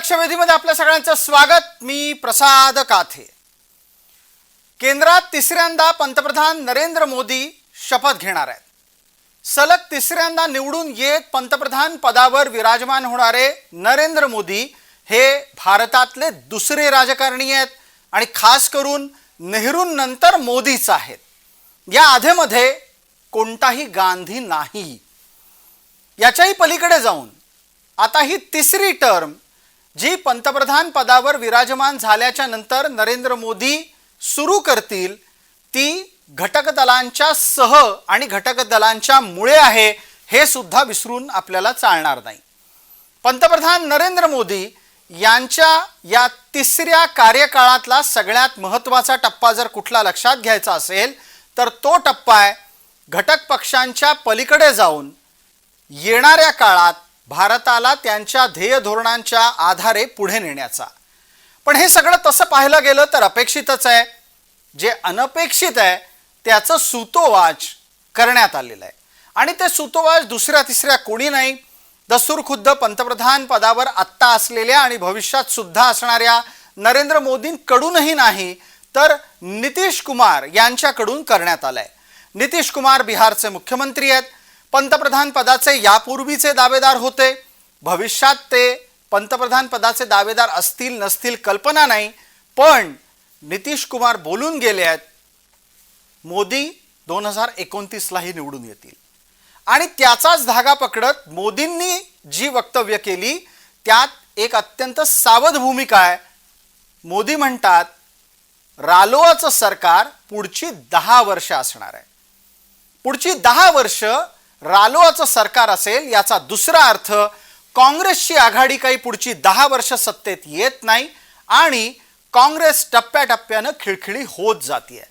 लक्षवेधीमध्ये आपल्या सगळ्यांचं स्वागत. मी प्रसाद काथे. केंद्रात तिसऱ्यांदा पंतप्रधान नरेंद्र मोदी शपथ घेणार आहेत. सलग तिसऱ्यांदा निवडून येत पंतप्रधान पदावर विराजमान होणारे नरेंद्र मोदी हे भारतातले दुसरे राजकारणी आहेत आणि खास करून नेहरूंनंतर मोदीच आहेत. या आधेमध्ये कोणताही गांधी नाही. याच्याही पलीकडे जाऊन आता ही तिसरी टर्म जी पंतप्रधान पदावर विराजमान झाल्याच्यानंतर नरेंद्र मोदी सुरू करतील ती घटक दलांच्या सह आणि घटक दलांच्या मुळे आहे हे सुद्धा विसरून आपल्याला चालणार नाही. पंतप्रधान नरेंद्र मोदी यांच्या या तिसऱ्या कार्यकाळातला सगळ्यात महत्त्वाचा टप्पा जर कुठला लक्षात घ्यायचा असेल तर तो टप्पा आहे घटक पक्षांच्या पलीकडे जाऊन येणाऱ्या काळात भारताला त्यांच्या ध्येय धोरणांच्या आधारे पुढे नेण्याचा. पण हे सगळं तसं पाहिलं गेलं तर अपेक्षितच आहे. जे अनपेक्षित आहे त्याचं सुतोवाच करण्यात आलेलं आहे. आणि ते सुतोवाच दुसऱ्या तिसऱ्या कोणी नाही. दस्तूर खुद्द पंतप्रधान पदावर आत्ता असलेल्या आणि भविष्यात सुद्धा असणाऱ्या नरेंद्र मोदींकडूनही नाही तर नितीश कुमार यांच्याकडून करण्यात आलंय. नितीश कुमार बिहारचे मुख्यमंत्री आहेत. पंतप्रधान पदाचे यापूर्वीचे दावेदार होते. भविष्यात ते पंतप्रधान पदाचे दावेदार असतील नसतील कल्पना नाही पण नितीश कुमार बोलून गेले आहेत. मोदी दोन हजार एकोणतीसलाही निवडून येतील. आणि त्याचाच धागा पकडत मोदींनी जी वक्तव्य केली त्यात एक अत्यंत सावध भूमिका आहे. मोदी म्हणतात रालोआचं सरकार पुढची दहा वर्ष असणार आहे. पुढची दहा वर्ष रालोआचं सरकार असेल याचा दुसरा अर्थ काँग्रेसची आघाडी काही पुढची दहा वर्ष सत्तेत येत नाही आणि काँग्रेस टप्प्याटप्प्यानं खिळखिळी होत जाते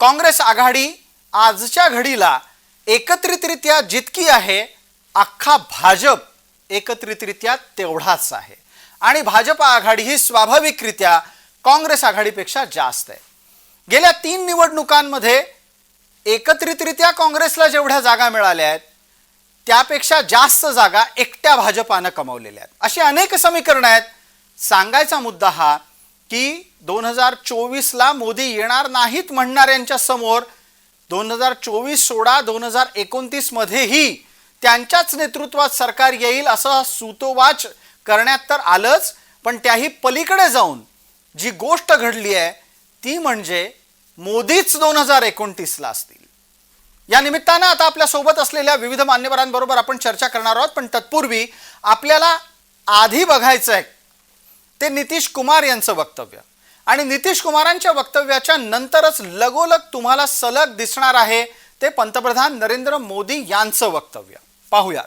काँग्रेस आघाडी आजच्या घडीला एकत्रितरित्या जितकी आहे अख्खा भाजप एकत्रितरित्या तेवढाच आहे. आणि भाजप आघाडी ही स्वाभाविकरित्या काँग्रेस आघाडीपेक्षा जास्त आहे. गेल्या तीन निवडणुकांमध्ये एकत्रितरित्या काँग्रेसला जेवढ्या जागा मिळाल्या आहेत त्यापेक्षा जास्त जागा एकट्या भाजपानं कमावलेल्या आहेत. अशी अनेक समीकरणं आहेत. सांगायचा मुद्दा हा की दोन हजार चोवीसला मोदी येणार नाहीत म्हणणाऱ्यांच्या समोर दोन हजार चोवीस सोळा दोन हजार एकोणतीसमध्येही त्यांच्याच नेतृत्वात सरकार येईल असं सुतोवाच करण्यात तर आलंच पण त्याही पलीकडे जाऊन जी गोष्ट घडली आहे ती म्हणजे मोदीच दोन हजार एकोणतीसला असतील. या निमित्तानं आता आपल्यासोबत असलेल्या विविध मान्यवरांबरोबर आपण चर्चा करणार आहोत पण तत्पूर्वी आपल्याला आधी बघायचं आहे ते नितीश कुमार यांचं वक्तव्य. आणि नितीश कुमारांच्या वक्तव्याच्या नंतरच लगोलग तुम्हाला सलग दिसणार आहे ते पंतप्रधान नरेंद्र मोदी यांचं वक्तव्य. पाहूया.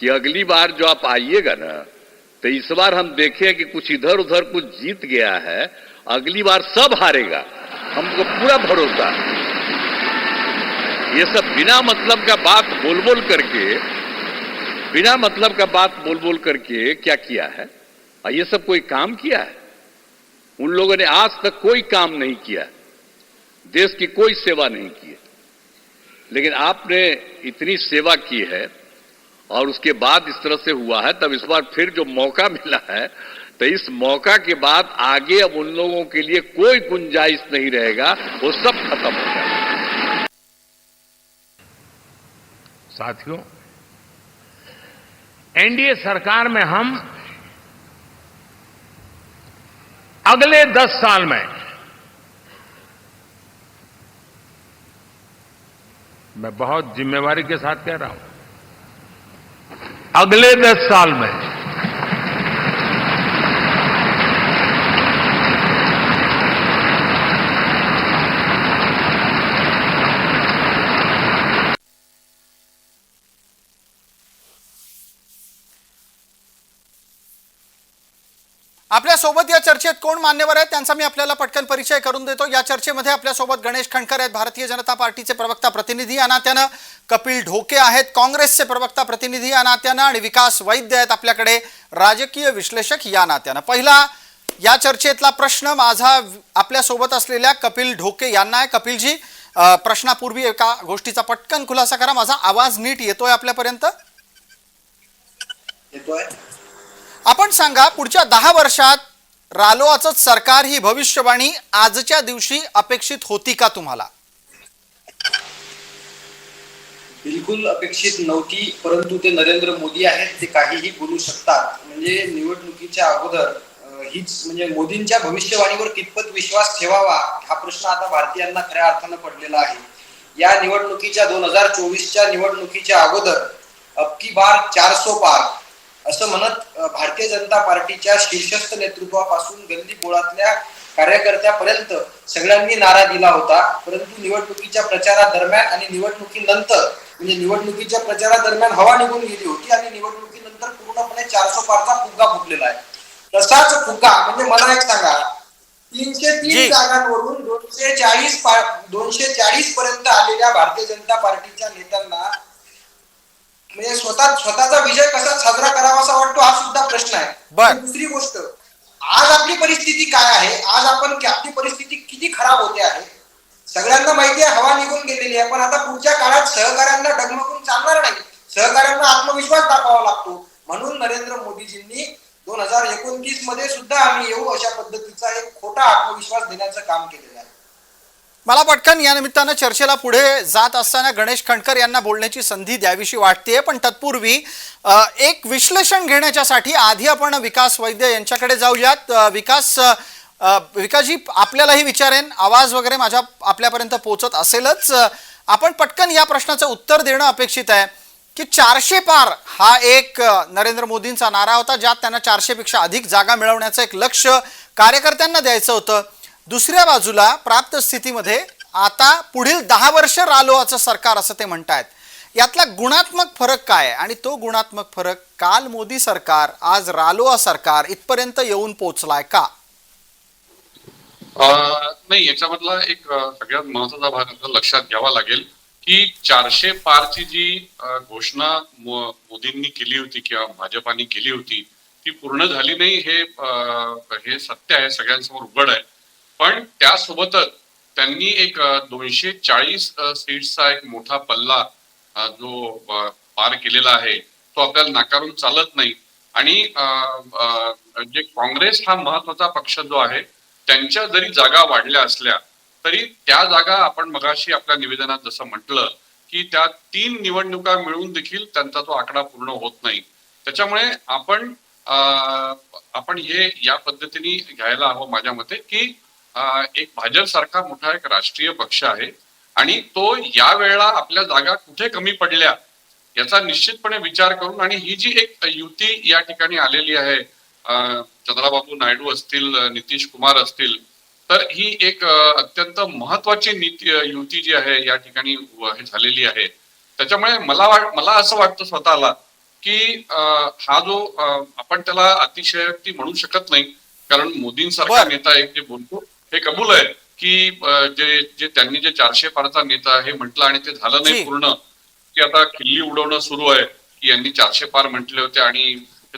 कि अगली बार जो आप आइएगा ना तो इस बार हम देखें कि कुछ इधर उधर कुछ जीत गया है, अगली बार सब हारेगा। हमको पूरा भरोसा ये सब बिना मतलब का बात बोल बोल करके, बिना मतलब का बात बोल बोल करके क्या किया है? और ये सब कोई काम किया है? उन लोगों ने आज तक कोई काम नहीं किया। देश की कोई सेवा नहीं की लेकिन आपने इतनी सेवा की है और उसके बाद इस तरह से हुआ है, तब इस बार फिर जो मौका मिला है तो इस मौका के बाद आगे अब उन लोगों के लिए कोई गुंजाइश नहीं रहेगा, वो सब खत्म हो जाएगा। साथियों, एनडीए सरकार में हम अगले दस साल में मैं बहुत जिम्मेवारी के साथ कह रहा हूँ अगले दस साल में आपल्यासोबत या चर्चेत कोण मान्यवर आहेत? त्यांचा मी आपल्याला पटकन परिचय करून देतो. या चर्चेमध्ये आपल्यासोबत गणेश खणकर आहेत भारतीय जनता पार्टीचे प्रवक्ता प्रतिनिधी या नात्यानं कपिल ढोके आहेत काँग्रेसचे प्रवक्ता प्रतिनिधी या नात्यानं आणि विकास वैद्य आहेत आपल्याकडे राजकीय विश्लेषक या नात्यानं पहिला या चर्चेतला प्रश्न माझा आपल्यासोबत असलेल्या कपिल ढोके यांना आहे. कपिलजी प्रश्नापूर्वी एका गोष्टीचा पटकन खुलासा करा. माझा आवाज नीट येतोय आपल्यापर्यंत? येतोय? आपण सांगा पुढच्या दहा वर्षात रालोआचं सरकार ही भविष्यवाणी आजच्या दिवशी अपेक्षित होती का तुम्हाला? बिलकुल अपेक्षित नव्हती परंतु ते नरेंद्र मोदी आहेत ते काहीही बोलू शकतात. म्हणजे निवडणुकीच्या अगोदर हीच म्हणजे मोदींच्या भविष्यवाणीवर कितपत विश्वास ठेवावा हा प्रश्न आता भारतीयांना खऱ्या अर्थानं पडलेला आहे. या निवडणुकीच्या दोन हजार चोवीसच्या निवडणुकीच्या अगोदर अबकी बार चारसो पार असं म्हणत भारतीय जनता पार्टीच्या शीर्षस्थ नेतृत्वापासून गल्ली बोळातल्या कार्यकर्त्यापर्यंत सगळ्यांनी नारा दिला होता परंतु निवडणुकीच्या प्रचारादरम्यान आणि निवडणुकीनंतर म्हणजे निवडणुकीच्या प्रचारादरम्यान हवा निघून गेली होती आणि निवडणुकीनंतर पूर्णपणे चारसो पारचा फुगा फुटलेला आहे तसाच फुगा म्हणजे मला एक सांगा तीनशे. तीन जागांवरून दोनशे चाळीस दोनशे चाळीस पर्यंत आलेल्या भारतीय जनता पार्टीच्या नेत्यांना म्हणजे स्वतः स्वतःचा विजय कसा साजरा करावा असा वाटतो हा सुद्धा प्रश्न आहे. दुसरी गोष्ट आज आपली परिस्थिती काय आहे? आज आपण आपली परिस्थिती किती खराब होते आहे? सगळ्यांना माहिती आहे हवा निघून गेलेली आहे पण आता पुढच्या काळात सहकाऱ्यांना डगमगून चालणार नाही. सहकाऱ्यांना आत्मविश्वास दाखवावा लागतो. म्हणून नरेंद्र मोदीजींनी दोन हजार एकोणतीसमध्ये सुद्धा आम्ही येऊ अशा पद्धतीचा एक खोटा आत्मविश्वास देण्याचं काम केलेलं आहे. मला पटकन या निमित्तानं चर्चेला पुढे जात असताना गणेश खणकर यांना बोलण्याची संधी द्यावीशी वाटते पण तत्पूर्वी एक विश्लेषण घेण्याच्यासाठी आधी आपण विकास वैद्य यांच्याकडे जाऊयात. विकास विकासजी आपल्यालाही विचारेन. आवाज वगैरे माझ्या आपल्यापर्यंत पोहोचत असेलच. आपण पटकन या प्रश्नाचं उत्तर देणं अपेक्षित आहे की चारशे पार हा एक नरेंद्र मोदींचा नारा होता ज्यात त्यांना चारशेपेक्षा अधिक जागा मिळवण्याचं एक लक्ष कार्यकर्त्यांना द्यायचं होतं. दुसऱ्या बाजूला प्राप्त स्थितीमध्ये आता पुढील दहा वर्ष रालोआचं सरकार असं ते म्हणतायत. यातला गुणात्मक फरक काय? आहे आणि तो गुणात्मक फरक काल मोदी सरकार आज रालोआ सरकार इथपर्यंत येऊन पोहोचलाय का? अं, नाही याच्यामधला एक सगळ्यात महत्त्वाचा भाग आपल्याला लक्षात घ्यावा लागेल की चारशे पारची जी घोषणा मोदींनी केली होती किंवा भाजपाने केली होती ती पूर्ण झाली नाही हे हे सत्य आहे सगळ्यांसमोर उघड आहे. पण त्यासोबतच त्यांनी एक दोनशे चाळीस सीट्सचा एक मोठा पल्ला जो पार केलेला आहे तो आपल्याला नाकारून चालत नाही. आणि जे काँग्रेस हा महत्त्वाचा पक्ष जो आहे त्यांच्या जरी जागा वाढल्या असल्या तरी त्या जागा आपण मगाशी आपल्या निवेदनात जसं म्हटलं की त्या तीन निवडणुका मिळून देखील त्यांचा तो आकडा पूर्ण होत नाही. त्याच्यामुळे आपण अं, आपण हे या पद्धतीने घ्यायला हवं माझ्या मते की एक भाजप सारखा मोठा एक राष्ट्रीय पक्ष आहे आणि तो या वेळेला आपल्या जागा कुठे कमी पडल्या याचा निश्चितपणे विचार करून आणि ही जी एक युती या ठिकाणी आलेली आहे चंद्राबाबू नायडू असतील नितीश कुमार असतील तर ही एक अत्यंत महत्वाची नीती युती जी आहे या ठिकाणी हे झालेली आहे त्याच्यामुळे मला वाट मला असं वाटतं स्वतःला की हा जो आपण त्याला अतिशयोक्ती म्हणू शकत नाही कारण मोदींसारखा. नेता एक जे बोलतो हे कबूल आहे की जे जे त्यांनी जे चारशे पारचा नेता हे म्हटलं आणि ते झालं. नाही पूर्ण की आता खिल्ली उडवणं सुरू आहे की यांनी चारशे पार म्हटले होते आणि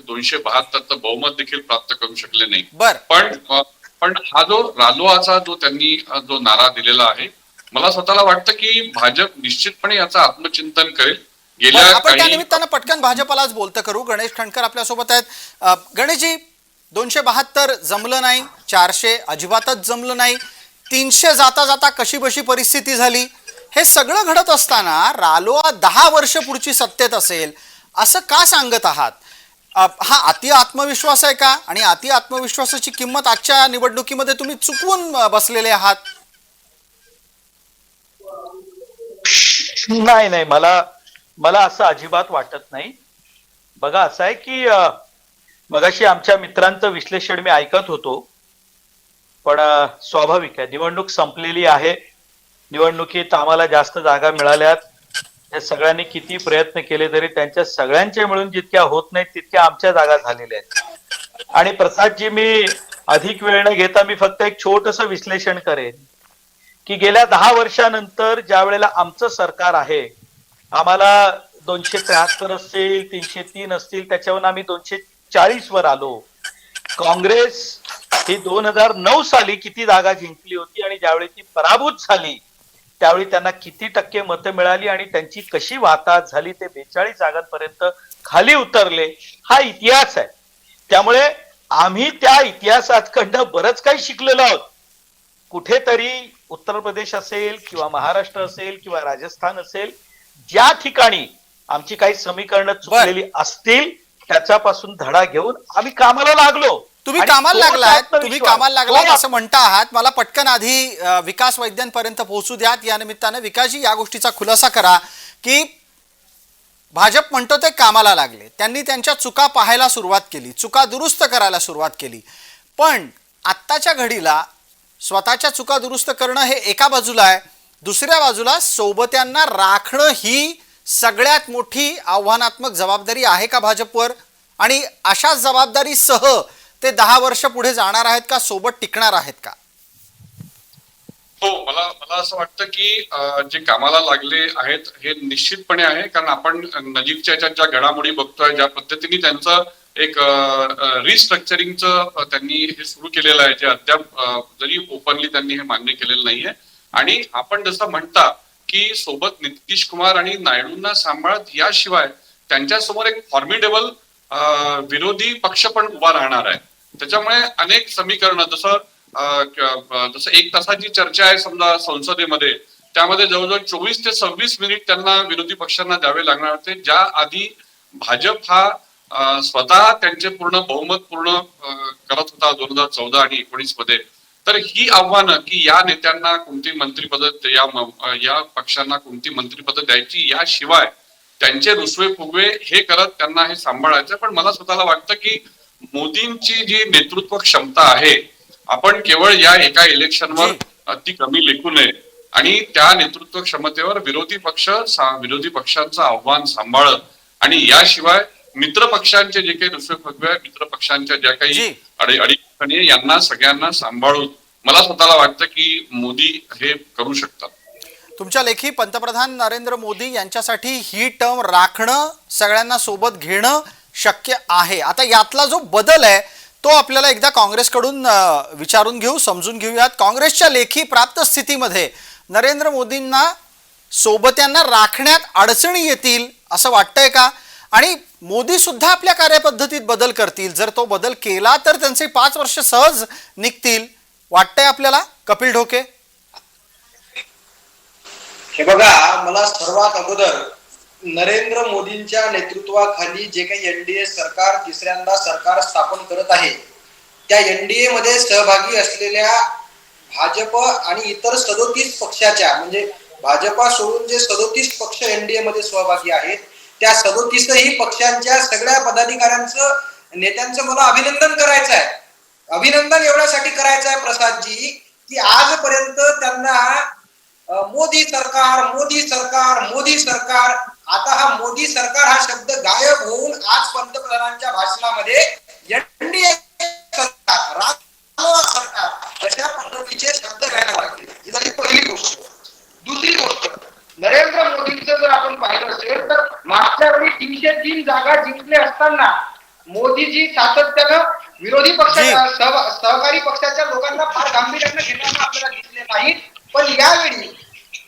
दोनशे बहात्तरचं बहुमत देखील प्राप्त करू शकले नाही. पण पण हा जो रालोआचा जो त्यांनी जो नारा दिलेला आहे मला स्वतःला वाटतं की भाजप निश्चितपणे याचं आत्मचिंतन करेल. गेल्या आपण त्या निमित्तानं पटकन भाजपलाच बोलतं करू. गणेश खंडकर आपल्यासोबत आहेत. गणेशजी दोनशे बहात्तर जमलं नाही चारशे अजिबातच जमलं नाही तीनशे जाता जाता कशी बशी परिस्थिती झाली? हे सगळं घडत असताना रालोआ दहा वर्ष पुढची सत्तेत असेल असं का सांगत आहात? हा अति आत्मविश्वास आहे का? आणि अति आत्मविश्वासाची किंमत आजच्या निवडणुकीमध्ये तुम्ही चुकवून बसलेले आहात? नाही नाही मला मला असं अजिबात वाटत नाही. बघा असं आहे की मगाशी आमच्या मित्रांचं विश्लेषण मी ऐकत होतो. पण स्वाभाविक आहे. निवडणूक संपलेली आहे. निवडणुकीत आम्हाला जास्त जागा मिळाल्यात. या सगळ्यांनी किती प्रयत्न केले तरी त्यांच्या सगळ्यांचे मिळून जितक्या होत नाहीत तितक्या आमच्या जागा झालेल्या आहेत. आणि प्रसादजी मी अधिक वेळ न घेता मी फक्त एक छोटस विश्लेषण करेन. की गेल्या दहा वर्षानंतर ज्या वेळेला आमचं सरकार आहे आम्हाला दोनशे त्र्याहत्तर असतील तीनशे तीन असतील त्याच्यावरून आम्ही दोनशे चाळीस वर आलो. काँग्रेस ही दोन हजार नऊ साली किती जागा जिंकली होती आणि ज्यावेळी ती पराभूत झाली त्यावेळी त्यांना किती टक्के मतं मिळाली आणि त्यांची कशी वाहतात झाली ते बेचाळीस जागांपर्यंत खाली उतरले हा इतिहास आहे. त्यामुळे आम्ही त्या इतिहासाकडनं बरंच काही शिकलेलो आहोत. कुठेतरी उत्तर प्रदेश असेल किंवा महाराष्ट्र असेल किंवा राजस्थान असेल ज्या ठिकाणी आमची काही समीकरणं चुकलेली असतील त्याच्यापासून धडा घेऊन आम्ही कामाला लागलो. तुम्ही कामाला आत्मविश्वास, तुम्ही कामाला लागलाय तोच असं म्हणता आहात. मला पटकन आधी विकास वैद्यांपर्यंत पोहोचू द्यात. या निमित्तानं विकासजी या गोष्टीचा खुलासा करा की भाजप म्हणतो ते कामाला लागले. त्यांनी त्यांच्या चुका पाहायला सुरुवात केली चुका दुरुस्त करायला सुरुवात केली. पण आत्ताच्या घडीला स्वतःच्या चुका दुरुस्त करणं हे एका बाजूला आहे दुसऱ्या बाजूला सोबत्यांना राखणं ही सगळ्यात मोठी आव्हानात्मक जबाबदारी आहे का भाजपवर? आणि अशा जबाबदारीसह ते दहा वर्ष पुढे जाणार आहेत का सोबत टिकणार आहेत का? हो मला मला असं वाटतं की जे कामाला लागले आहेत हे निश्चितपणे आहे. कारण आपण नजीकच्या याच्यात ज्या घडामोडी बघतोय ज्या पद्धतीने त्यांचं एक रिस्ट्रक्चरिंगचं त्यांनी हे सुरू केलेलं आहे. जे अद्याप जरी ओपनली त्यांनी हे मान्य केलेलं नाहीये. आणि आपण जसं म्हणता की सोबत नितीश कुमार आणि नायडूंना सांभाळत याशिवाय त्यांच्यासमोर एक फॉर्मिडेबल विरोधी पक्ष पण उभा राहणार आहे. त्याच्यामुळे अनेक समीकरणं जसं जसं एक तासाची चर्चा आहे समजा संसदेमध्ये त्यामध्ये जवळजवळ चोवीस ते सव्वीस मिनिट त्यांना विरोधी पक्षांना द्यावे लागणार होते. ज्या आधी भाजप हा स्वतः त्यांचे पूर्ण बहुमत पूर्ण करत होता दोन हजार चौदा आणि एकोणीसमध्ये तर ही आव्हानं की या नेत्यांना कोणती मंत्रिपद या या पक्षांना कोणती मंत्रिपद द्यायची याशिवाय त्यांचे रुसवे फुगवे हे करत त्यांना हे सांभाळायचं पण मला स्वतःला वाटतं की मोदींची जी नेतृत्व क्षमता आहे आपण केवळ या एका इलेक्शनवर. अति कमी लेखू नये आणि त्या नेतृत्व क्षमतेवर विरोधी पक्ष विरोधी पक्षांचं आव्हान सांभाळत आणि याशिवाय मित्र पक्षांचे जे काही रुसवे फुगवे मित्र पक्षांच्या ज्या काही. अडी अडीअडचणी यांना सगळ्यांना सांभाळून मला स्वतःला वाटतं की मोदी हे करू शकतात. तुमच्या लेखी पंतप्रधान नरेंद्र मोदी यांच्यासाठी ही टर्म राखणं सगळ्यांना सोबत घेणं शक्य आहे. आता यातला जो बदल आहे तो आपल्याला एकदा काँग्रेसकडून विचारून घेऊ समजून घेऊयात. काँग्रेसच्या लेखी प्राप्त स्थितीमध्ये नरेंद्र मोदींना सोबत्यांना राखण्यात अडचणी येतील असं वाटतंय का? आणि मोदी सुद्धा आपल्या कार्यपद्धतीत बदल करतील. जर तो बदल केला तर त्यांचे पाच वर्ष सहज निघतील. वाटतंय आपल्याला? कपिल ढोके? हे बघा मला सर्वात अगोदर नरेंद्र मोदींच्या नेतृत्वाखाली जे काही एनडीए सरकार तिसऱ्यांदा सरकार स्थापन करत आहे त्या एनडीए मध्ये सहभागी असलेल्या भाजप आणि इतर सदोतीस पक्षाच्या म्हणजे भाजपा सोडून जे सदोतीस पक्ष एनडीए मध्ये सहभागी आहेत त्या सदोतीसही पक्षांच्या सगळ्या पदाधिकाऱ्यांचं नेत्यांचं मला अभिनंदन करायचं आहे अभिनंदन एवढ्यासाठी करायचं आहे प्रसादजी की आजपर्यंत त्यांना मोदी सरकार मोदी सरकार मोदी सरकार आता हा मोदी सरकार हा शब्द गायब होऊन आज पंतप्रधानांच्या भाषणामध्ये एनडीए सरकार राष्ट्रवादी सरकार अशा पद्धतीचे शब्द घ्यायला लागले. ही झाली पहिली गोष्ट. दुसरी गोष्ट नरेंद्र मोदींचं जर आपण पाहिलं असेल तर मागच्या वेळी तीनशे तीन जागा जिंकले असताना मोदीजी सातत्यानं विरोधी पक्ष जी. सह- सहकारी पक्षाच्या लोकांना फार गांभीर्यानं घेताना आपल्याला दिसले नाही. पण यावेळी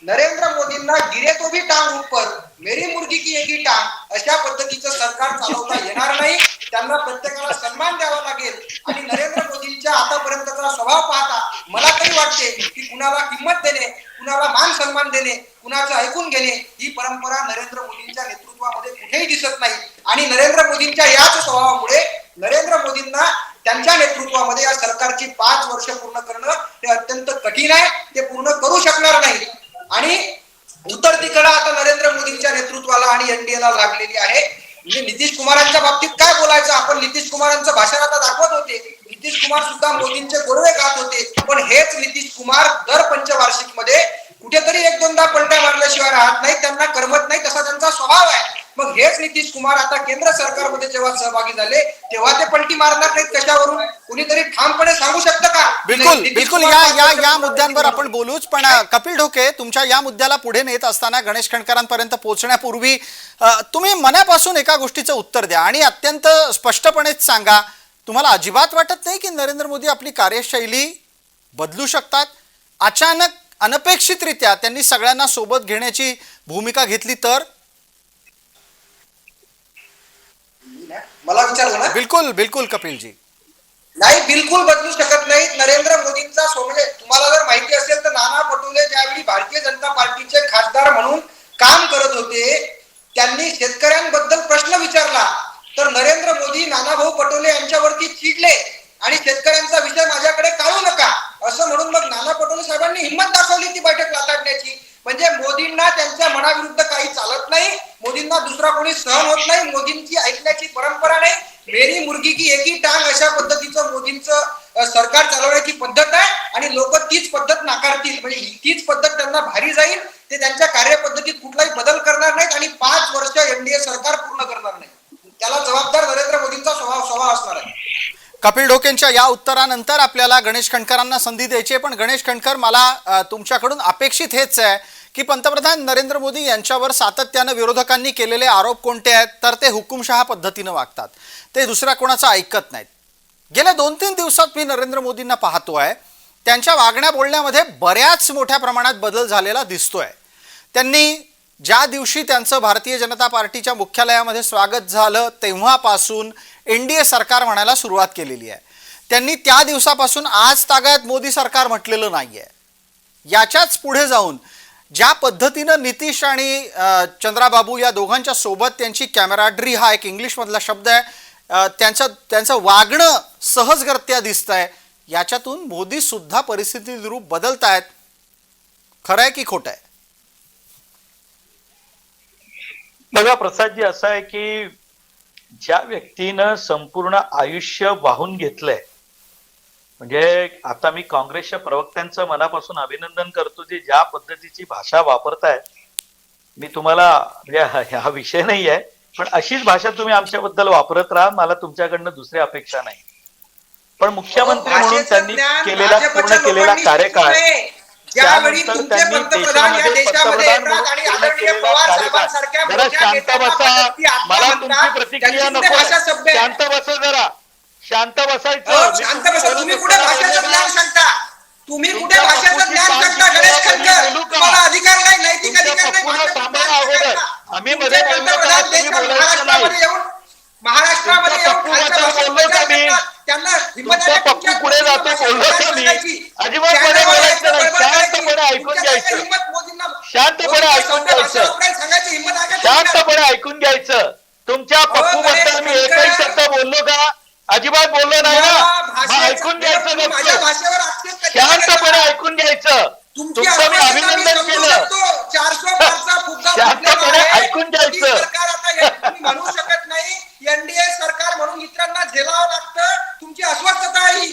नरेंद्र मोदींना गिरे तो भी टांग ऊपर मेरी मुर्गी की एक टांग अशा पद्धतीचं सरकार चालवता येणार नाही. त्यांना प्रत्येकाला सन्मान द्यावा लागेल. आणि नरेंद्र मोदींच्या आतापर्यंतचा स्वभाव पाहता मला तरी वाटते की कुणाला किंमत देणे कुणाला मान सन्मान देणे कुणाचं ऐकून घेणे ही परंपरा नरेंद्र मोदींच्या नेतृत्वामध्ये कुठेही दिसत नाही. आणि नरेंद्र मोदींच्या याच स्वभावामुळे नरेंद्र मोदींना त्यांच्या नेतृत्वामध्ये या सरकारची पाच वर्ष पूर्ण करणं हे अत्यंत कठीण आहे. ते पूर्ण करू शकणार नाही. आणि उतरतीकडे आता नरेंद्र मोदींच्या नेतृत्वाला आणि एनडीएला लागलेली आहे. म्हणजे नितीश कुमारांच्या बाबतीत काय बोलायचं? आपण नितीश कुमारांचं भाषण आता दाखवत होते. नितीश कुमार सुद्धा मोदींचे गोडवे गात होते. पण हेच नितीश कुमार दर पंचवार्षिकमध्ये कुठेतरी एक दोनदा पलट्या मारल्याशिवाय राहत नाही. त्यांना करमत नाही. तसा त्यांचा स्वभाव आहे. मग हेच नितीश कुमार आता केंद्र सरकारमध्ये जेव्हा सहभागी झाले तेव्हा ते पलटी मारणार नाहीत कशावरून? कुणीतरी ठामपणे सांगू शकतं का? बिलकुल बिलकुल या या या मुद्द्यांवर. आपण बोलूच पण कपिल ढोके तुमच्या या मुद्द्याला पुढे नेत असताना गणेश खणकरांपर्यंत पोहोचण्यापूर्वी तुम्ही मनापासून एका गोष्टीचं उत्तर द्या आणि अत्यंत स्पष्टपणेच सांगा. तुम्हाला अजिबात वाटत नाही की नरेंद्र मोदी आपली कार्यशैली बदलू शकतात? अचानक अनपेक्षितरित्या त्यांनी सगळ्यांना सोबत घेण्याची भूमिका घेतली तर? मला विचारलं ना? बिलकुल बिलकुल कपिलजी नाही बिलकुल बदलू शकत नाही नरेंद्र मोदींचा म्हणजे तुम्हाला जर माहिती असेल तर नाना पटोले ज्यावेळी भारतीय जनता पार्टीचे खासदार म्हणून काम करत होते त्यांनी शेतकऱ्यांबद्दल प्रश्न विचारला. तर नरेंद्र मोदी नानाभाऊ पटोले यांच्यावरती चिडले आणि शेतकऱ्यांचा विषय माझ्याकडे काढू नका. असं म्हणून मग नाना पटोले साहेबांनी हिंमत दाखवली ती बैठक लाताडण्याची. म्हणजे मोदींना त्यांच्या मनाविरुद्ध काही चालत नाही. मोदींना दुसरा कोणी सहन होत नाही मोदींची ऐकण्याची परंपरा नाही. मेरी मुर्गी की एकी टांग अशा पद्धतीचं मोदींचं सरकार चालवण्याची पद्धत आहे आणि लोक तीच पद्धत नाकारतील. म्हणजे तीच पद्धत त्यांना भारी जाईल ते त्यांच्या कार्यपद्धतीत कुठलाही बदल करणार नाहीत आणि पाच वर्ष एनडीए सरकार पूर्ण करणार नाही. त्याला जबाबदार नरेंद्र मोदींचा स्वभाव स्वभाव असणार आहे. कपिल ढोकेंच्या या उत्तरानंतर आपल्याला गणेश खंडकरांना संधी द्यायची आहे. पण गणेश खंडकर मला तुमच्याकडून अपेक्षित हेच आहे. की पंतप्रधान नरेंद्र मोदी यांच्यावर सातत्यानं विरोधकांनी केलेले आरोप कोणते आहेत तर ते हुकुमशहा पद्धतीनं वागतात. ते दुसऱ्या कोणाचं ऐकत नाहीत. गेल्या दोन तीन दिवसात मी नरेंद्र मोदींना पाहतो आहे त्यांच्या वागण्या बोलण्यामध्ये बऱ्याच मोठ्या प्रमाणात बदल झालेला दिसतोय. त्यांनी ज्या दिवशी त्यांचं भारतीय जनता पार्टीच्या मुख्यालयामध्ये स्वागत झालं तेव्हापासून एन डी ए सरकार म्हणायला सुरुवात केलेली आहे. त्यांनी त्या दिवसापासून आज तागायत मोदी सरकार म्हटलेलं नाही आहे याच्याच पुढे जाऊन ज्या पद्धतीनं नितीश आणि चंद्राबाबू या दोघांच्या सोबत त्यांची कॅमेराड्री हा एक इंग्लिशमधला शब्द आहे. त्यांचं त्यांचं वागणं सहजगत्या दिसत आहे याच्यातून मोदी सुद्धा परिस्थिती रूप बदलत आहेत खरं आहे की खोटं आहे? बघा प्रसादजी असं आहे की ज्या व्यक्तीनं संपूर्ण आयुष्य वाहून घेतलंय म्हणजे आता मी काँग्रेसच्या प्रवक्त्यांचं मनापासून अभिनंदन करतो जे ज्या पद्धतीची भाषा वापरतायत मी तुम्हाला म्हणजे हा विषय नाही आहे पण अशीच भाषा तुम्ही आमच्याबद्दल वापरत राहा मला तुमच्याकडनं दुसरी अपेक्षा नाही पण मुख्यमंत्री म्हणून त्यांनी केलेला पूर्ण केलेला कार्यकाळ त्यानंतर त्यांनी देशामध्ये पंतप्रधान म्हणून केलेला कार्यकाळ. जरा शांत बसा मला. तुमची प्रतिक्रिया नको? शांत बसा जरा शांत बसायचं शांत तुम्ही बसा बोलत तुम्ही कुठे भाषेचं ज्ञान सांगता तुम्ही कुठे भाषेचं ज्ञान सांग सांगता गणेश का? तुम्हाला अधिकार नाही नैतिक अधिकार नाही. आम्ही मध्ये महाराष्ट्रामध्ये. येऊन महाराष्ट्रामध्ये. त्यांना पप्पू पुढे जातो बोललो मी. अजिबात त्यांना मध्ये बोलायचं नाही बळबळ करायची. शांतपणे ऐकून घ्यायचं शांतपणे ऐकून घ्यायचं. शांतपणे ऐकून घ्यायचं तुमच्या पप्पू बद्दल मी एकही. शब्द बोललो का अजिबात बोललो नाही ना ऐकून घ्यायचं कशाला शांतपणे? ऐकून घ्यायचं तुमची मी अभिनंदन केलं शकतो. 400 पारचा फुगा शांतपणे. ऐकून घ्यायचं. मोदी सरकार आता हे तुम्ही म्हणू शकत नाही एनडीए सरकार म्हणून इतरांना झेलावं लागतं तुमची अस्वस्थता आहे ही.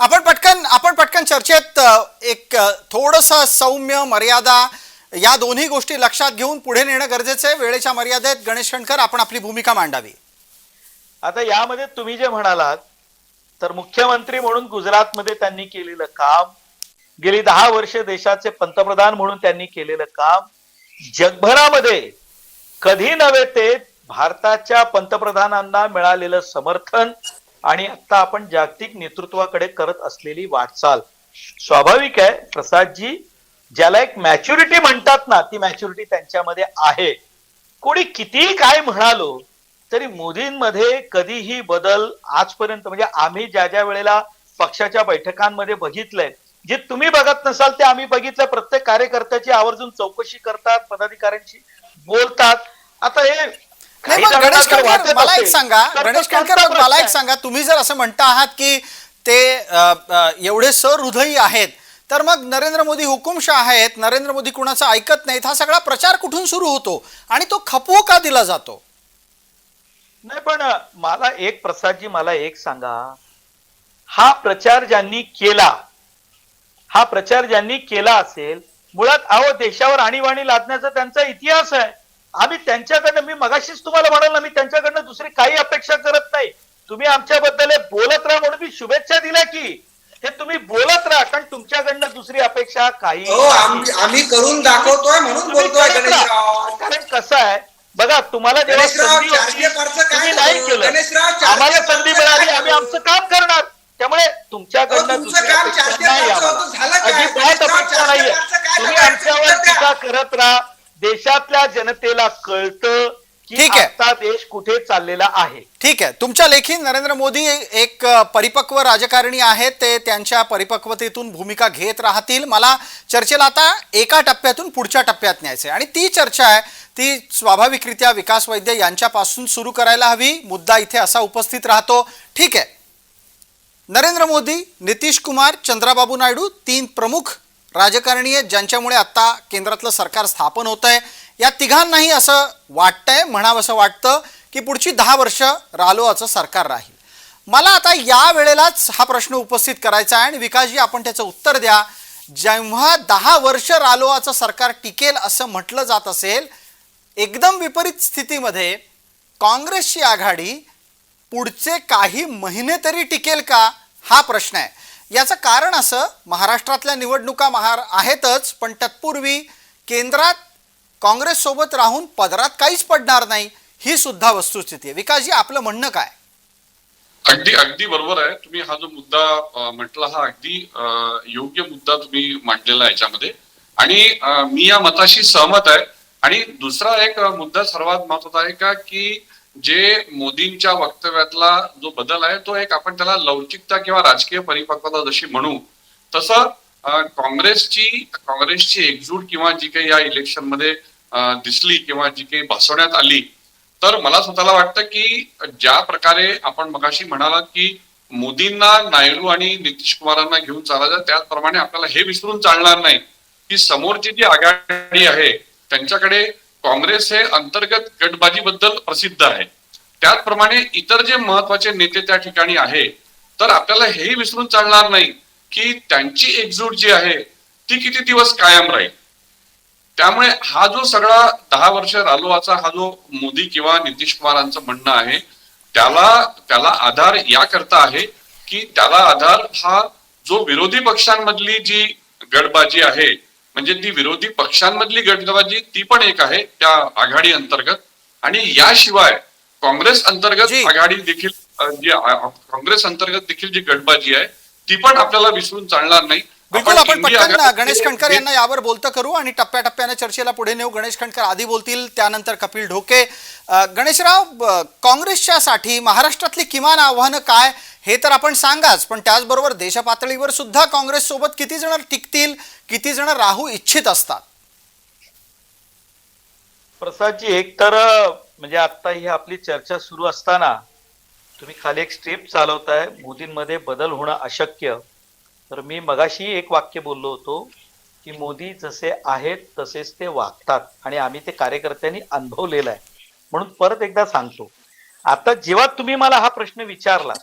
आपण पटकन आपण पटकन चर्चेत एक थोडंसं सौम्य मर्यादा या दोन्ही गोष्टी लक्षात घेऊन पुढे नेणं गरजेचं आहे वेळेच्या मर्यादेत गणेश खंडकर आपण आपली भूमिका मांडावी आता यामध्ये तुम्ही जे म्हणालात तर मुख्यमंत्री म्हणून गुजरातमध्ये त्यांनी केलेलं काम गेली दहा वर्ष देशाचे पंतप्रधान म्हणून त्यांनी केलेलं काम जगभरामध्ये कधी नव्हे ते भारताच्या पंतप्रधानांना मिळालेलं समर्थन आणि आता आपण जागतिक नेतृत्वाकडे करत असलेली वाटचाल. स्वाभाविक आहे प्रसादजी ज्याला एक मॅच्युरिटी म्हणतात ना ती मॅच्युरिटी त्यांच्यामध्ये आहे. कोणी कितीही काय म्हणालो तरी मोदींमध्ये कधीही बदल आजपर्यंत म्हणजे आम्ही ज्या ज्या वेळेला पक्षाच्या बैठकांमध्ये बघितलंय जे तुम्ही बघत नसाल ते आम्ही बघितलं प्रत्येक कार्यकर्त्याची आवर्जून चौकशी करतात पदाधिकाऱ्यांशी बोलतात. आता हे गणेश वाटत मला एक सांगा. गणेश मग मला एक. सांगा. तुम्ही जर असं म्हणता आहात की ते एवढे सहृदयी आहेत तर मग नरेंद्र मोदी हुकुमशाह आहेत नरेंद्र मोदी कुणाचं ऐकत नाहीत हा सगळा प्रचार कुठून सुरू होतो? आणि तो खपवू का दिला जातो? नाही पण मला एक प्रसादजी मला एक सांगा. हा प्रचार ज्यांनी केला हा प्रचार ज्यांनी केला असेल मुळात अहो देशावर आणीबाणी लादण्याचा त्यांचा इतिहास आहे. आम्ही त्यांच्याकडनं मी मगाशीच तुम्हाला म्हणाल ना मी त्यांच्याकडनं दुसरी काही अपेक्षा करत नाही. तुम्ही आमच्याबद्दल बोलत राहा म्हणून मी शुभेच्छा दिल्या की हे तुम्ही बोलत राहा कारण तुमच्याकडनं दुसरी अपेक्षा काही हो आम्ही करून दाखवतोय म्हणून बोलतोय कारण कसं आहे बघा तुम्हाला जेव्हा संधी तुम्ही नाही केलं. आम्हाला संधी मिळाली आम्ही आमचं काम करणार. त्यामुळे तुमच्याकडनं अजिबात अपेक्षा नाहीये. तुम्ही आमच्यावर टीका करत राहा. देशातल्या जनतेला कळतं की ठीक आहे. आता देश कुठे चाललेला आहे? ठीक आहे. तुमच्या लेखी नरेंद्र मोदी एक परिपक्व राजकारणी आहेत. ते त्यांच्या परिपक्वतेतून भूमिका घेत राहतील. मला चर्चेला आता एका टप्प्यातून पुढच्या टप्प्यात न्यायचं आहे आणि ती चर्चा आहे ती स्वाभाविकरित्या विकास वैद्य यांच्यापासून सुरू करायला हवी. मुद्दा इथे असा उपस्थित राहतो. ठीक आहे. नरेंद्र मोदी नितीश कुमार चंद्राबाबू नायडू तीन प्रमुख राजकारणी आहेत ज्यांच्यामुळे आता केंद्रातलं सरकार स्थापन होत आहे या तिघांनाही असं वाटतंय म्हणावं असं वाटतं की पुढची दहा वर्ष रालोआचं सरकार राहील. मला आता या वेळेलाच हा प्रश्न उपस्थित करायचा आहे आणि विकासजी आपण त्याचं उत्तर द्या. जेव्हा दहा वर्ष रालोआचं सरकार टिकेल असं म्हटलं जात असेल एकदम विपरीत स्थितीमध्ये काँग्रेसची आघाडी पुढचे काही महिने तरी टिकेल का? हा प्रश्न आहे. याचं कारण असं महाराष्ट्रातल्या निवडणुका महार आहेतच पण तत्पूर्वी केंद्रात काँग्रेससोबत राहून पदरात काहीच पडणार नाही ही सुद्धा वस्तुस्थिती आहे. विकासजी आपलं म्हणणं काय? अगदी अगदी बरोबर आहे. तुम्ही हा जो मुद्दा म्हटला हा अगदी योग्य मुद्दा तुम्ही मांडलेला आहे याच्यामध्ये. आणि मी या मताशी सहमत आहे. आणि दुसरा एक मुद्दा सर्वात महत्त्वाचा आहे का की जे मोदींच्या वक्तव्यातला जो बदल आहे तो एक आपण त्याला लवचिकता किंवा राजकीय परिपक्वता जशी म्हणू तसं काँग्रेसची काँग्रेसची एकजूट किंवा जी काही या इलेक्शनमध्ये मध्ये दिसली किंवा जी काही भासवण्यात आली तर मला स्वतःला वाटतं की ज्या प्रकारे आपण मगाशी म्हणालात की मोदींना नायडू आणि नितीश कुमारांना घेऊन चालायचं त्याचप्रमाणे आपल्याला हे विसरून चालणार नाही की समोरची जी आघाडी आहे त्यांच्याकडे काँग्रेस हे अंतर्गत गटबाजीबद्दल प्रसिद्ध आहे. त्याचप्रमाणे इतर जे महत्त्वाचे नेते त्या ठिकाणी आहे तर आपल्याला हेही विसरून चालणार नाही की त्यांची एकजूट जी आहे ती किती दिवस कायम राहील त्यामुळे हा जो सगळा दहा वर्ष रालोआचा हा जो मोदी किंवा नितीश कुमारांचं म्हणणं आहे त्याला त्याला आधार याकरता आहे की त्याला आधार हा जो विरोधी पक्षांमधली जी गटबाजी आहे म्हणजे ती विरोधी पक्षांमधली गटबाजी ती पण एक आहे त्या आघाडी अंतर्गत आणि याशिवाय काँग्रेस अंतर्गत. आघाडी देखील जी काँग्रेस अंतर्गत देखील जी गटबाजी आहे ती पण आपल्याला विसरून चालणार नाही. बिलकुल आपण पटकन गणेश खंडकर यांना यावर बोलतं करू आणि टप्प्याटप्प्याने चर्चेला पुढे नेऊ. गणेश खंडकर आधी बोलतील त्यानंतर कपिल ढोके. गणेशराव ब- काँग्रेसच्यासाठी महाराष्ट्रातली किमान आव्हानं काय हे तर आपण सांगाच पण त्याचबरोबर देशपातळीवर सुद्धा काँग्रेस सोबत किती जण टिकतील किती जण राहू इच्छित असतात? प्रसादजी एक तर म्हणजे आता ही आपली चर्चा सुरू असताना तुम्ही खाली एक स्ट्रीप चालवताय मोदींमध्ये बदल होणं अशक्य. तर मी मगाशी एक वाक्य बोललो होतो की मोदी जसे आहेत तसेच ते वागतात. आणि आम्ही ते कार्यकर्त्यांनी अनुभवलेलं आहे. म्हणून परत एकदा सांगतो. आता जेव्हा तुम्ही मला हा प्रश्न विचारला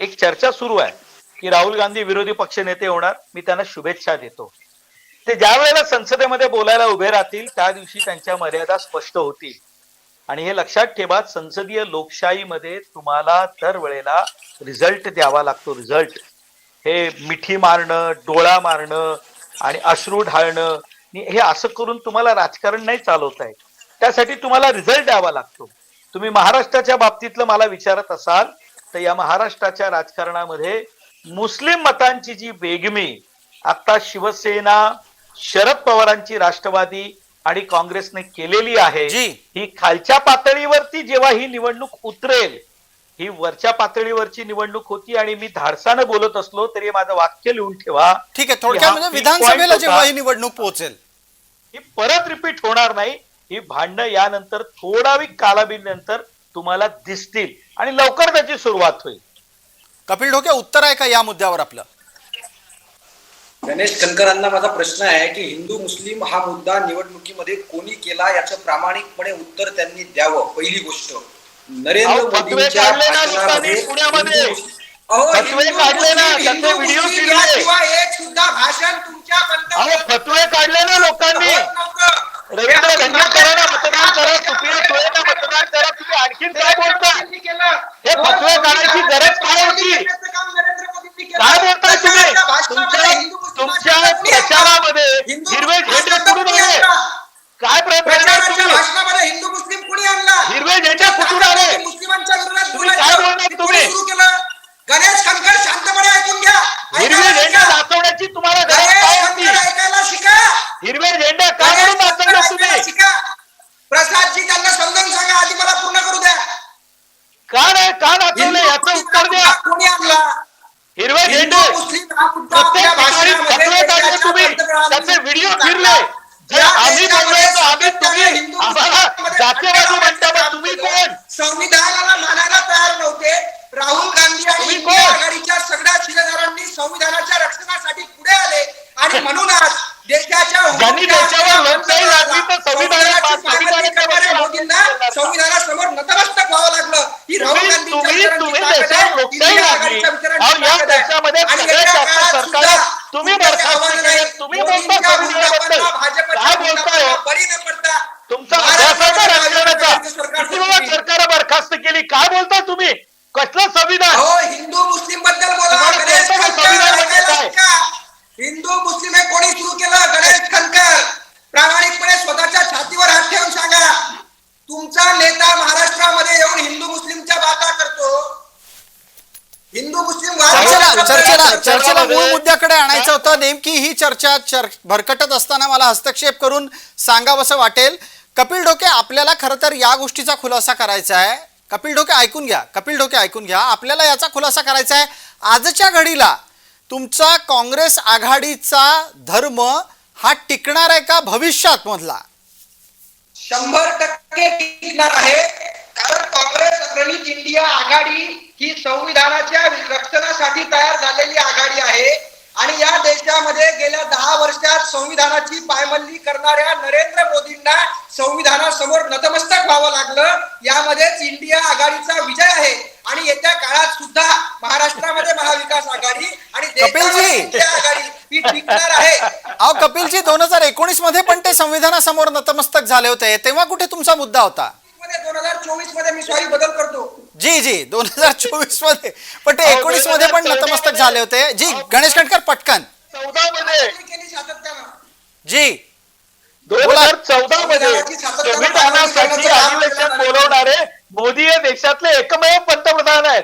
एक चर्चा सुरू आहे की राहुल गांधी विरोधी पक्षनेते होणार मी त्यांना शुभेच्छा देतो. ते ज्या वेळेला संसदेमध्ये बोलायला उभे राहतील त्या दिवशी त्यांच्या मर्यादा स्पष्ट होतील. आणि हे लक्षात ठेवा संसदीय लोकशाहीमध्ये तुम्हाला दरवेळेला रिझल्ट द्यावा लागतो रिझल्ट हे मिठी मारणं डोळा मारणं आणि अश्रू ढाळणं हे असं करून तुम्हाला राजकारण नाही चालवत आहे त्यासाठी तुम्हाला रिझल्ट द्यावा लागतो. तुम्ही महाराष्ट्राच्या बाबतीतलं मला विचारत असाल तर या महाराष्ट्राच्या राजकारणामध्ये मुस्लिम मतांची जी बेगमी आता शिवसेना शरद पवारांची राष्ट्रवादी आणि काँग्रेसने केलेली आहे. ही खालच्या पातळीवरती जेव्हा ही निवडणूक उतरेल ही वरच्या पातळीवरची निवडणूक होती आणि मी धाडसानं बोलत असलो तरी माझं वाक्य लिहून ठेवा ठीक आहे थोडक्यात म्हणजे विधानसभेला जेव्हा. ही निवडणूक पोहोचेल ही परत रिपीट होणार नाही ही भांडणं यानंतर थोडावी कालावधीनंतर तुम्हाला दिसतील आणि लवकर त्याची सुरुवात होईल कपिल ढोके उत्तर आहे का या मुद्द्यावर आपलं गणेश कनकरांना माझा प्रश्न आहे की हिंदू मुस्लिम हा मुद्दा निवडणुकीमध्ये कोणी केला याचं प्रामाणिकपणे उत्तर त्यांनी द्यावं? पहिली गोष्ट. नरेंद्र मोदींच्या काढले ना पुण्यामध्ये. फतवे काढले त्याचे व्हिडिओ एक सुद्धा भाषण तुमच्या फतवे काढले ना लोकांनी. रवींद्र धंगेकरांना मतदान करा सुप्रिया सुळेंना मतदान करा तुम्ही आणखीन काय बोलता. हे फतवे काढायची गरज काय होती? काय बोलताय तुम्ही तुमच्या तुमच्या? प्रचारामध्ये हिरवे झेंडे कुठून आले? काय भाषणामध्ये हिंदू मुस्लिम कुणी आणला हिरवे झेंडे कुठून आले तुम्ही. काय बोलणार तुम्ही? कोणी सुरू केलं गणेश खनकर शांतपणे ऐकून घ्या हिरवे ऐकायला झेंडे शिका. दाखवण्याची तुम्हाला गरज गणेश काय होती खनकर ऐकायला शिका हिरवे त्याचे व्हिडिओ फिरले जे आम्ही बोललोय तर आम्ही तुम्ही आम्हाला जातीयवादी म्हणता मग तुम्ही कोण संविधानाला मानायला तयार नव्हते राहुल गांधी आणि तुम्ही इंडिया कोण? आघाडीच्या सगळ्या शिलेदारांनी संविधानाच्या रक्षणासाठी पुढे आले आणि म्हणूनच देशाच्या ज्यांनी देशावर लोकशाही लादली तर संविधानात- संविधानाची पायमल्ली संविधानाच्या करणाऱ्या मध्ये मोदींना लागली. संविधानासमोर नतमस्तक व्हावं लागलं ही राहुल तुम्ही गांधींच्या तुम्ही विचारांची तुम्ही ताकद आहे, देशावर लोकशाही इंडिया लागली आघाडीच्या विचारांची अहो, या ताकद आहे. देशामध्ये आणि सगळ्यात येत्या जास्त काळात सरकार सुद्धा तुम्ही कुठल्याही बरखास्त आव्हानं केले नाही. तुम्ही बोलता मोदींच्या संविधानाबद्दल भूमिकापणाला भाजपच्या काय बोलताय भूमिकापणाला हो? बळी न पडता तुमचा महाराष्ट्राच्या अभ्यासाचा राज्य रक्षणाचा सरकार किती वेळा सरकार बरखास्त केली काय बोलता तुम्ही कसलं संविधान हो हिंदू मुस्लिमबद्दल बोला तुम्हाला गणेश कळतं का खनकर संविधान म्हणजे ऐकायला काय? का? हिंदू मुस्लिम हे कोणी सुरू केलं गणेश खनकर प्रामाणिकपणे स्वतःच्या छातीवर हात ठेवून सांगा तुमचा नेता महाराष्ट्रामध्ये येऊन हिंदू मुस्लिमच्या बाता करतो हिंदू मुस्लिम वाद चर्चेला करतो. चर्चेला चर्चेला मूळ मध्ये- मुद्द्याकडे आणायचं होतं नेमकी ही चर्चा चर भरकटत असताना मला हस्तक्षेप करून सांगावंसं वाटेल. कपिल डोके आपल्याला खरं तर या गोष्टीचा खुलासा करायचा आहे. कपिल डोके ऐकून घ्या. कपिल डोके ऐकून घ्या. आपल्याला याचा खुलासा करायचा आहे. आजच्या घडीला तुमचा काँग्रेस आघाडीचा धर्म हा टिकणार आहे का भविष्यात मधला शंभर टक्के टिकणार आहे. कारण काँग्रेस अग्रणी इंडिया आघाडी ही संविधानाच्या रक्षणासाठी तयार झालेली आघाडी देशामध्ये गेल्या दहा वर्षात संविधानाची पायमल्ली करणाऱ्या नरेंद्र मोदींना संविधानासमोर नतमस्तक व्हावं लागलं. यामध्येच इंडिया आघाडीचा विजय आहे. आणि येत्या काळात सुद्धा महाराष्ट्रामध्ये महाविकास आघाडी आणि कपिलजी. इंडिया आघाडी ही टिकणार आहे. अहो कपिलजी दोन हजार एकोणीसमध्ये पण ते संविधानासमोर नतमस्तक झाले होते. तेव्हा कुठे तुमचा मुद्दा होता? दोन हजार चोवीसमध्ये मी सॉरी बदल करतो. जी जी दोन हजार चोवीसमध्ये पण ते एकोणीसमध्ये पण 2014 नतमस्तक झाले होते. जी गणेश खटकर पटकन. चौदा मध्ये. केली सातत्यानं. जी. दोन बोला. हजार चौदा मध्ये संविधानासाठी अधिवेशन. बोलवणारे मोदी हे देशातले एकमेव पंतप्रधान आहेत.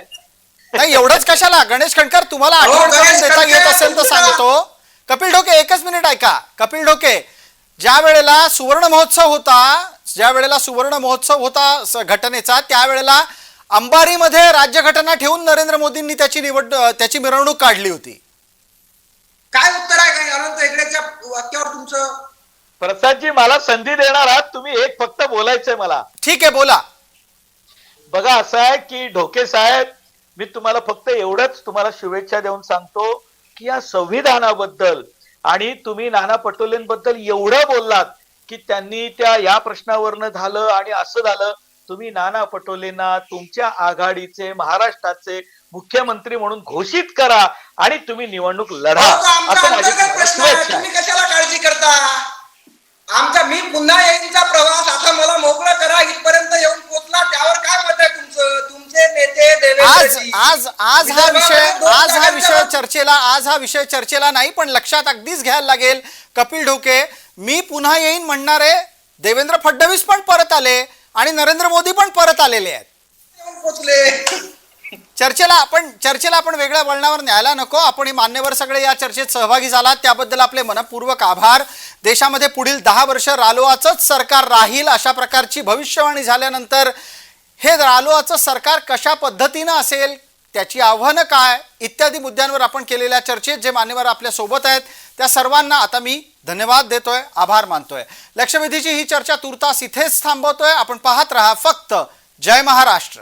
नाही एवढंच कशाला? गणेश खणकर तुम्हाला अहो, आठवण करून देता येत असेल तर सांगतो. कपिल ढोके एकच मिनिट ऐका. कपिल ढोके ज्या वेळेला सुवर्ण महोत्सव होता ज्या वेळेला सुवर्ण महोत्सव होता घटनेचा त्यावेळेला अंबारीमध्ये राज्यघटना ठेवून नरेंद्र मोदींनी त्याची निवड त्याची मिरवणूक काढली होती. काय उत्तर आहे? काय अनंत हेगडेच्या वाक्यावर तुमचं? प्रसादजी मला संधी देणार आहात. तुम्ही एक फक्त बोलायचंय मला. ठीक आहे बोला. बघा असं आहे की ढोके साहेब मी तुम्हाला फक्त एवढंच तुम्हाला शुभेच्छा देऊन सांगतो की या संविधानाबद्दल आणि तुम्ही नाना पटोलेंबद्दल एवढं बोललात की त्यांनी त्या या प्रश्नावरनं झालं आणि असं झालं. तुम्ही नाना पटोलेंना तुमच्या आघाडीचे महाराष्ट्राचे मुख्यमंत्री म्हणून घोषित करा. आणि तुम्ही निवडणूक लढा. असं माझी अंतर्गत प्रश्न आहे. शुभेच्छा आहे. तुम्ही कशाला काळजी करता? आमचा मी पुन्हा येईनचा प्रवास आता मला मोकळा करा इथपर्यंत येऊन पोहोचला त्यावर काय मत आहे तुमचं? तुमचे नेते आज आज आज हा विषय आज हा विषय चर्चेला आज हा विषय चर्चेला नाही पण लक्षात अगदीच घ्यायला लागेल. कपिल ढोके मी पुन्हा येईन म्हणणारे देवेंद्र फडणवीस पण परत आले आणि नरेंद्र मोदी पण परत आलेले आहेत. पोहोचले चर्चेला आपण चर्चेला आपण वेगळ्या वळणावर न्यायला नको. आपण हे मान्यवर सगळे या चर्चेत सहभागी झालात. त्याबद्दल आपले मनपूर्वक आभार. देशामध्ये पुढील दहा वर्ष रालोआचंच सरकार राहील अशा प्रकारची भविष्यवाणी झाल्यानंतर हे रालोआचं सरकार कशा पद्धतीनं असेल त्याची आव्हानं काय इत्यादी मुद्द्यांवर आपण केलेल्या चर्चेत जे मान्यवर आपल्यासोबत आहेत त्या सर्वांना आता मी धन्यवाद देतोय आभार मानतोय. लक्षवेधीची ही चर्चा तुर्तास इथेच थांबवतोय. आपण पाहत राहा फक्त जय महाराष्ट्र.